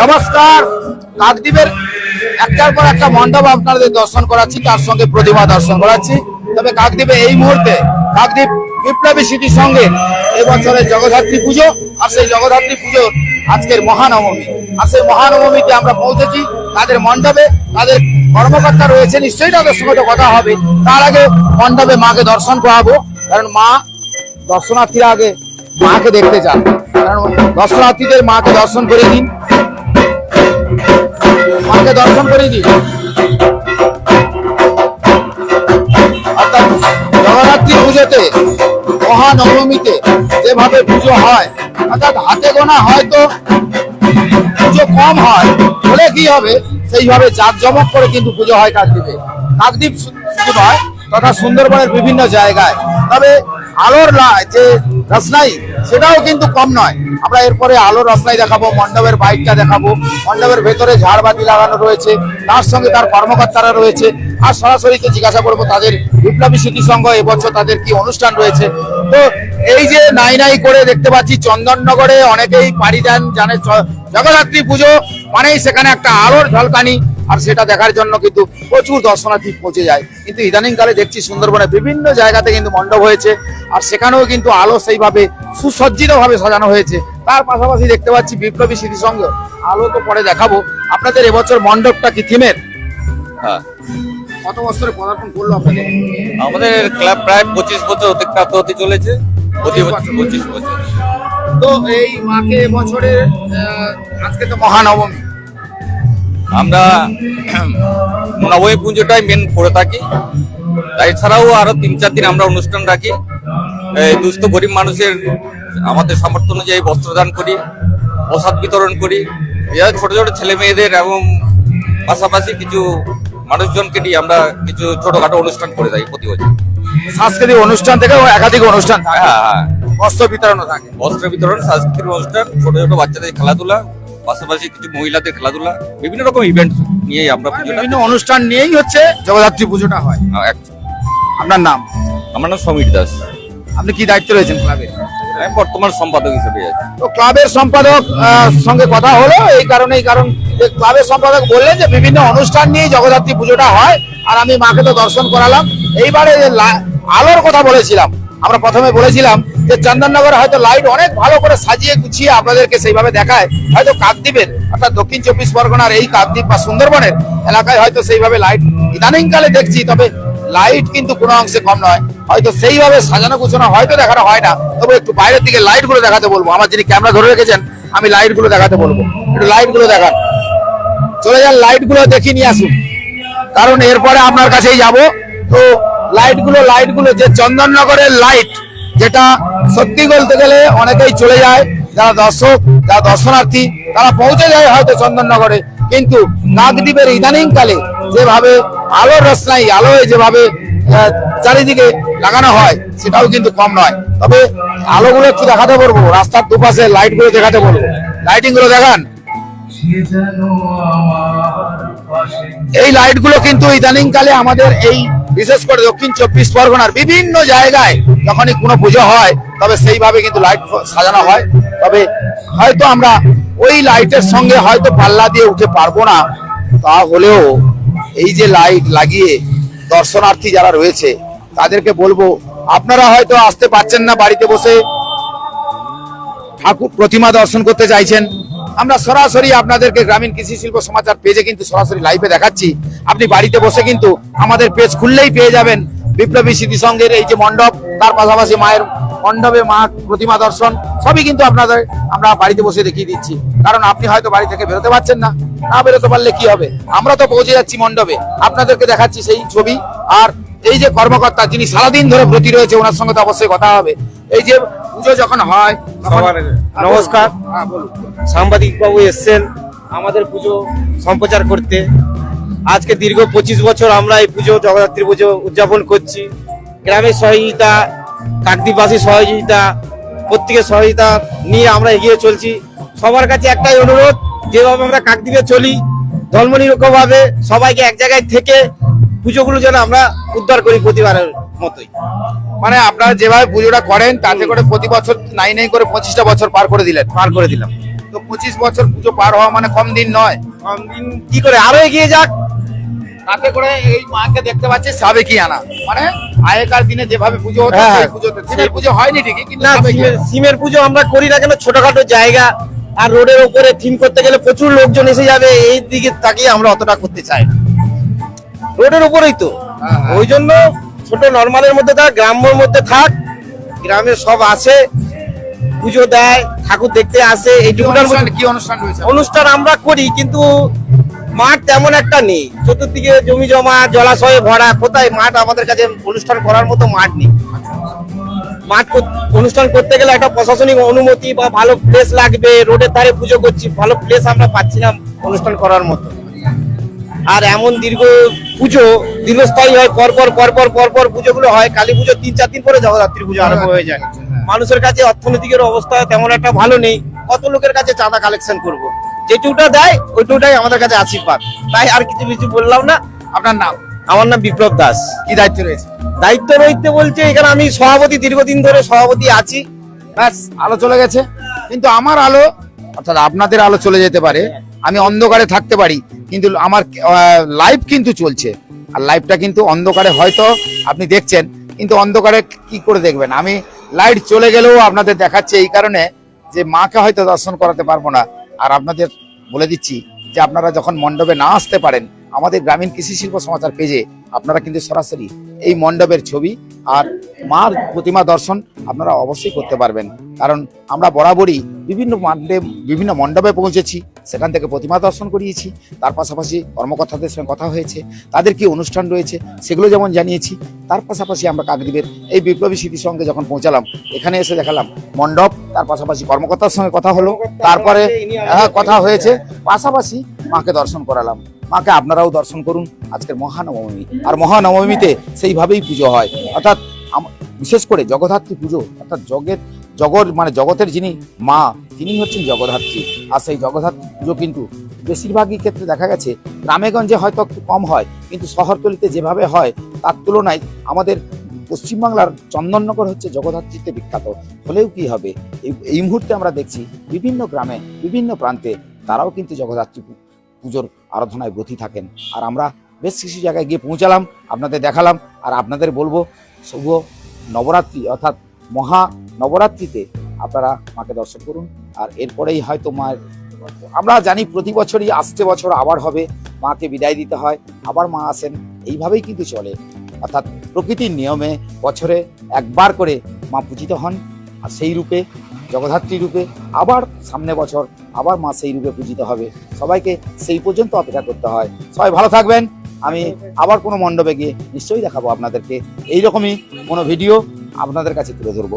নমস্কার, কাকদ্বীপের একটার পর একটা মণ্ডপ আপনাদের দর্শন করাচ্ছি, তার সঙ্গে প্রতিমা দর্শন করাচ্ছি। তবে কাকদ্বীপে এই মুহূর্তে কাকদ্বীপ বিপ্লবী স্মৃতির সঙ্গে এবছরের জগদ্ধাত্রী পুজো আর সেই জগদ্ধাত্রী পুজোর আজকের মহানবমী। আর সেই মহানবমীতে আমরা পৌঁছেছি তাদের মণ্ডপে, তাদের কর্মকর্তা রয়েছে, নিশ্চয়ই তাদের সঙ্গে কথা হবে। তার আগে মণ্ডপে মাকে দর্শন করাবো, কারণ মা দর্শনার্থীরা আগে মাকে দেখতে চান কারণ দর্শনার্থীদের মাকে দর্শন করে দিন। মাকে দর্শন করে দিন। অর্থাৎ জগদ্ধাত্রী পুজোতে, মহানবমীতে যেভাবে পুজো হয়, অর্থাৎ হাতে গোনা হয়তো পুজো কম হয় বলে কি হবে? সেইভাবে জাঁকজমক করে কিন্তু পুজো হয় কাকদ্বীপে কাকদ্বীপ নয়, তথা সুন্দরবনের বিভিন্ন জায়গায়। তবে আলোর যে রসনাই, সেটাও কিন্তু কম নয়। আমরা এরপরে আলোর রসনাই দেখাবো, মণ্ডপের বাইকটা দেখাবো, মণ্ডপের ভেতরে ঝাড়বাতি লাগানো রয়েছে, তার সঙ্গে তার কর্মকর্তারা রয়েছে। আর সরাসরিকে জিজ্ঞাসা করব, তাদের বিপ্লবী স্মৃতি সংঘ এবছর তাদের কি অনুষ্ঠান রয়েছে? তো এই যে নাই নাই করে দেখতে পাচ্ছি, চন্দননগরে অনেকেই পাড়ি দেন, জানে জগদ্ধাত্রী পুজো মানেই সেখানে একটা আলোর ঝলকানি। আর সেটা দেখার জন্য কিন্তু প্রচুর দর্শনার্থী পৌঁছে যায়। কিন্তু ইদানিং কালে দেখছি সুন্দরবনে বিভিন্ন জায়গাতে কিন্তু মণ্ডপ হয়েছে আর সেখানেও কিন্তু আলো সেইভাবে সুসজ্জিত ভাবে সাজানো হয়েছে। তার পাশাপাশি দেখতে পাচ্ছি বিপ্লবী স্মৃতি সংঘ আলো তো পরে দেখাবো। আপনাদের এবছর মণ্ডপটা কি থিমের? হ্যাঁ। কত বছরে পদার্পণ করল আপনাদের? আমাদের ক্লাব প্রায় পঁচিশ বছর অতিক্রান্ত হতে চলেছে। প্রতি বছর পঁচিশ বছর। তো এই মাকে আজকে তো মহানবমী। আমরা নবমী পুজোটাই মেন করে থাকি। এছাড়াও আরও তিন চার দিন আমরা অনুষ্ঠান রাখি। এই দুস্থ গরিব মানুষের আমাদের সামর্থ্য অনুযায়ী বস্ত্রদান করি প্রসাদ বিতরণ করি। এছাড়া ছোট ছোট ছেলে মেয়েদের এবং পাশাপাশি কিছু মানুষজনকে নিয়ে আমরা কিছু ছোটখাটো অনুষ্ঠান করে থাকি প্রতি বছর। সাংস্কৃতিক অনুষ্ঠান থেকে একাধিক অনুষ্ঠান থাকে। হ্যাঁ হ্যাঁ। বস্ত্র বিতরণও থাকে। বস্ত্র বিতরণ সাংস্কৃতিক অনুষ্ঠান ছোট ছোট বাচ্চাদের খেলাধুলা পাশাপাশি কিছু মহিলাদের খেলাধুলা বিভিন্ন রকম ইভেন্ট নিয়েই আমরা বিভিন্ন অনুষ্ঠান নিয়েই হচ্ছে জগদ্ধাত্রী পুজোটা হয়। আপনার নাম? আমার নাম সমীর দাস। আপনি কি দায়িত্ব রয়েছেন ক্লাবে? আমি বর্তমান সম্পাদক হিসেবে আছি। তো ক্লাবের সম্পাদক সঙ্গে কথা হলো এই কারণ যে ক্লাবের সম্পাদক বললেন যে বিভিন্ন অনুষ্ঠান নিয়ে জগদ্ধাত্রী পুজোটা হয় আর আমি মাকে তো দর্শন করালাম। এইবারে আলোর কথা বলেছিলাম আমরা প্রথমে বলেছিলাম যে চন্দননগরে হয়তো লাইট অনেক ভালো করে সাজিয়ে গুছিয়ে আপনাদেরকে সেইভাবে দেখায়, হয়তো কাকদ্বীপের অর্থাৎ দক্ষিণ চব্বিশ পরগনার এই কাকদ্বীপ বা সুন্দরবনের এলাকায় হয়তো সেইভাবে লাইট ইদানিংকালে দেখছি, তবে লাইট কিন্তু কোনো অংশে কম নয়। হয়তো সেইভাবে সাজানো গুছানো হয়তো দেখানো হয় না, তবে একটু বাইরের দিকে লাইটগুলো দেখাতে বলব। আমার যিনি ক্যামেরা ধরে রেখেছেন, আমি লাইটগুলো দেখাতে বলব। একটু লাইটগুলো দেখান। চলে যান লাইটগুলো দেখি নিয়ে আসুন। কারণ এরপরে আপনার কাছেই যাব। তো লাইটগুলো লাইটগুলো, যে চন্দননগরের লাইট যেটা সত্যি বলতে গেলে অনেকেই চলে যায়, যারা দর্শক, যারা দর্শনার্থী, তারা পৌঁছে যায় হয়তো চন্দননগরে। কিন্তু নাগদ্বীপের ইদানিং কালে যেভাবে আলোর রসনাই, আলোয় যেভাবে চারিদিকে লাগানো হয়, সেটাও কিন্তু কম নয়। তবে আলোগুলো একটু দেখাতে বলব, রাস্তার দুপাশে লাইটগুলো দেখাতে বলব। লাইটিংগুলো দেখান। এই লাইটগুলো কিন্তু ইদানিং কালে আমাদের এই বিশেষ করে দক্ষিণ চব্বিশ পরগনার বিভিন্ন জায়গায় যখনই কোনো পুজো হয়, তবে সেইভাবে কিন্তু লাইট সাজানো হয়। তবে হয়তো আমরা ওই লাইটের সঙ্গে হয়তো পাল্লা দিয়ে উঠে পারব না। তা হলেও এই যে লাইট লাগিয়ে দর্শনার্থী যারা রয়েছে, তাদেরকে বলব, আপনারা হয়তো আসতে পারছেন না বাড়িতে বসে ঠাকুর প্রতিমা দর্শন করতে চাইছেন। আমরা সরাসরি আপনাদেরকে গ্রামীণ কৃষি শিল্প সমাচার পেজে কিন্তু সরাসরি লাইভে দেখাচ্ছি। আপনি বাড়িতে বসে কিন্তু আমাদের পেজ খুললেই পেয়ে যাবেন। বিপ্লবী স্মৃতি সংঘের এই যে মণ্ডপ, তার পাশাপাশি মায়ের মণ্ডপে মা প্রতিমা দর্শন, সবই কিন্তু আপনাদের আমরা বাড়িতে বসে দেখিয়ে দিচ্ছি। কারণ আপনি হয়তো বাড়ি থেকে বেরোতে পারছেন না। না বেরোতে পারলে কি হবে? আমরা তো পৌঁছে যাচ্ছি মণ্ডপে। আপনাদেরকে দেখাচ্ছি সেই ছবি। আর এই যে কর্মকর্তা, যিনি সারাদিন ধরে ব্রতী রয়েছে, ওনার সঙ্গে তো অবশ্যই কথা হবে। এই যে পুজো যখন হয় নমস্কার। হ্যাঁ। সাংবাদিক বাবু এসছেন আমাদের পুজো সম্প্রচার করতে আজকে দীর্ঘ পঁচিশ বছর আমরা এই পুজো জগদ্ধাত্রী পুজো উদযাপন করছি গ্রামের সহযোগিতা কাকদ্বীপবাসীর সহযোগিতা প্রত্যেকের সহযোগিতা নিয়ে আমরা এগিয়ে চলছি সবার কাছে একটাই অনুরোধ যেভাবে আমরা কাকদ্বীপে চলি ধর্মনিরপেক্ষভাবে সবাইকে এক জায়গায় থেকে পুজোগুলো যেন আমরা উদ্ধার করি প্রতিবারের মতোই মানে আপনারা যেভাবে পুজোটা করেন তাতে করে প্রতি বছর নাই নাই করে পঁচিশটা বছর পার করে দিলেন। পার করে দিলাম। তো পঁচিশ বছর পুজো পার হওয়া মানে কম দিন নয়। কম দিন কি করে? আরও এগিয়ে যাক। তাতে করে এই মাকে দেখতে পাচ্ছি সাবেকি আনা? মানে আগেকার দিনে যেভাবে পুজো হতো হ্যাঁ, সেই পুজোতে দিনের পুজো হয়নি ঠিকই কিন্তু না সিমের- সিমের পুজো আমরা করি না কেন? ছোটখাটো জায়গা। আর রোডের উপরে থিম করতে গেলে প্রচুর লোকজন এসে যাবে। এই দিকে তাকিয়ে আমরা অতটা করতে চাই না। রোডের উপরেই তো। হ্যাঁ, হ্যাঁ। ওই জন্য ছোট নর্মালের মধ্যে থাক গ্রাম্যর মধ্যে থাক গ্রামে সব আসে পুজো দেয় ঠাকুর দেখতে আসে এইটুকুটার কি অনুষ্ঠান রয়েছে? অনুষ্ঠান আমরা করি কিন্তু মাঠ তেমন একটা নেই। চতুর্দিকে জমি জমা জলাশয়ে ভরা কোথায় মাঠ আমাদের কাছে অনুষ্ঠান করার মতো মাঠ নেই। মাঠ অনুষ্ঠান করতে গেলে একটা প্রশাসনিক অনুমতি বা ভালো প্লেস লাগবে রোডের ধারে পুজো করছি ভালো প্লেস আমরা পাচ্ছি না অনুষ্ঠান করার মতো। আর এমন দীর্ঘ পুজো দীর্ঘস্থায়ী হয় পরপর পরপর পরপর পুজোগুলো হয় কালী পুজো তিন চার দিন পরে জগদ্ধাত্রী পুজো আরম্ভ হয়ে যায়। মানুষের কাছে অর্থনৈতিকের অবস্থা তেমন একটা ভালো নেই কত লোকের কাছে চাঁদা কালেকশন করব? যেটুকুটা দেয় ওইটুকুটাই আমাদের কাছে আশীর্বাদ। তাই আর কিছু কিছু বললাম না। আপনার নাম? আমার নাম বিপ্লব দাস। কি দায়িত্ব রয়েছে? দায়িত্ব রইতে বলছে এখানে আমি সভাপতি দীর্ঘদিন ধরে সভাপতি আছি। ব্যাস আলো চলে গেছে। কিন্তু আমার আলো অর্থাৎ আপনাদের আলো চলে যেতে পারে। আমি অন্ধকারে থাকতে পারি, কিন্তু আমার লাইফ কিন্তু চলছে। আর লাইফটা কিন্তু অন্ধকারে হয়তো আপনি দেখছেন, কিন্তু অন্ধকারে কি করে দেখবেন? আমি লাইট চলে গেলেও আপনাদের দেখাচ্ছে এই কারণে যে মাকে হয়তো দর্শন করাতে পারব না। আর আপনাদের বলে দিচ্ছি যে আপনারা যখন মণ্ডপে না আসতে পারেন আমাদের গ্রামীণ কৃষি শিল্প সমাচার পেজে আপনারা কিন্তু সরাসরি এই মণ্ডপের ছবি আর মার প্রতিমা দর্শন আপনারা অবশ্যই করতে পারবেন। কারণ আমরা বরাবরই বিভিন্ন মণ্ডপে বিভিন্ন মণ্ডপে পৌঁছেছি সেখান থেকে প্রতিমা দর্শন করিয়েছি তার পাশাপাশি কর্মকর্তাদের সঙ্গে কথা হয়েছে তাদের কি অনুষ্ঠান রয়েছে সেগুলো যেমন জানিয়েছি তার পাশাপাশি আমরা কাকদ্বীপের এই বিপ্লবী স্মৃতির সঙ্গে যখন পৌঁছালাম এখানে এসে দেখালাম মণ্ডপ তার পাশাপাশি কর্মকর্তার সঙ্গে কথা হলো তারপরে হ্যাঁ, কথা হয়েছে পাশাপাশি মাকে দর্শন করালাম। মাকে আপনারাও দর্শন করুন। আজকের মহানবমী। আর মহানবমীতে সেইভাবেই পুজো হয়। অর্থাৎ বিশেষ করে জগদ্ধাত্রী পুজো, অর্থাৎ জগের জগৎ মানে জগতের যিনি মা তিনি হচ্ছেন জগদ্ধাত্রী। আর সেই জগদ্ধাত্রী পুজো কিন্তু বেশিরভাগই ক্ষেত্রে দেখা গেছে, গ্রামেগঞ্জে হয়তো একটু কম হয়, কিন্তু শহরতলিতে যেভাবে হয়, তার তুলনায় আমাদের পশ্চিমবাংলার চন্দননগর হচ্ছে জগদ্ধাত্রীতে বিখ্যাত। হলেও কি হবে? এই মুহূর্তে আমরা দেখছি বিভিন্ন গ্রামে, বিভিন্ন প্রান্তে তারাও কিন্তু জগদ্ধাত্রী পুজোর আরাধনায় ব্রতী থাকেন। আর আমরা বেশ কিছু জায়গায় গিয়ে পৌঁছালাম, আপনাদের দেখালাম, আর আপনাদের বলব, শুভ নবরাত্রি, অর্থাৎ মহা নবরাত্রিতে আপনারা মাকে দর্শন করুন। আর এরপরেই হয়তো মায়ের আমরা জানি প্রতি বছরই আসছে বছর আবার হবে, মাকে বিদায় দিতে হয়, আবার মা আসেন, এইভাবেই কিন্তু চলে। অর্থাৎ প্রকৃতির নিয়মে বছরে একবার করে মা পূজিত হন, আর সেই রূপে জগদ্ধাত্রী রূপে আবার সামনে বছর, আবার মা সেই রূপে পূজিত হবে। সবাইকে সেই পর্যন্ত অপেক্ষা করতে হয়। সবাই ভালো থাকবেন। আমি আবার কোনো মণ্ডপে গিয়ে নিশ্চয়ই দেখাবো আপনাদেরকে। এইরকমই কোনো ভিডিও আপনাদের কাছে তুলে ধরবো।